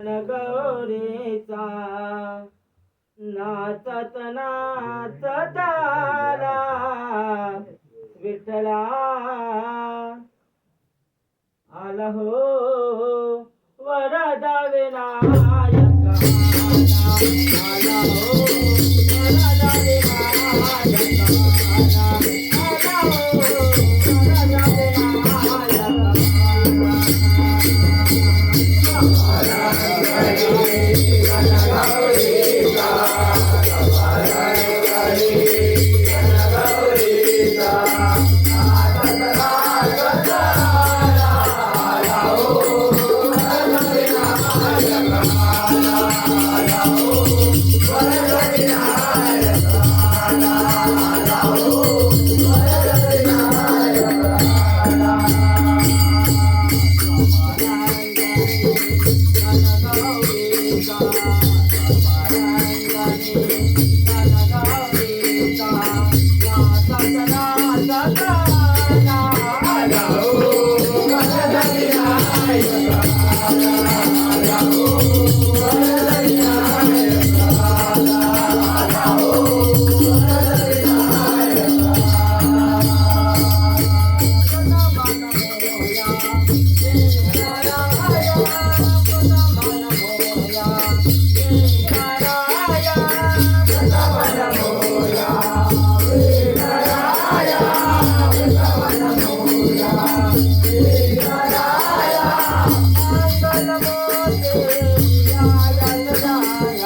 गौरीचा नाचत नाचत आला विठ्ठला. आला हो वरदा विनायक आला हो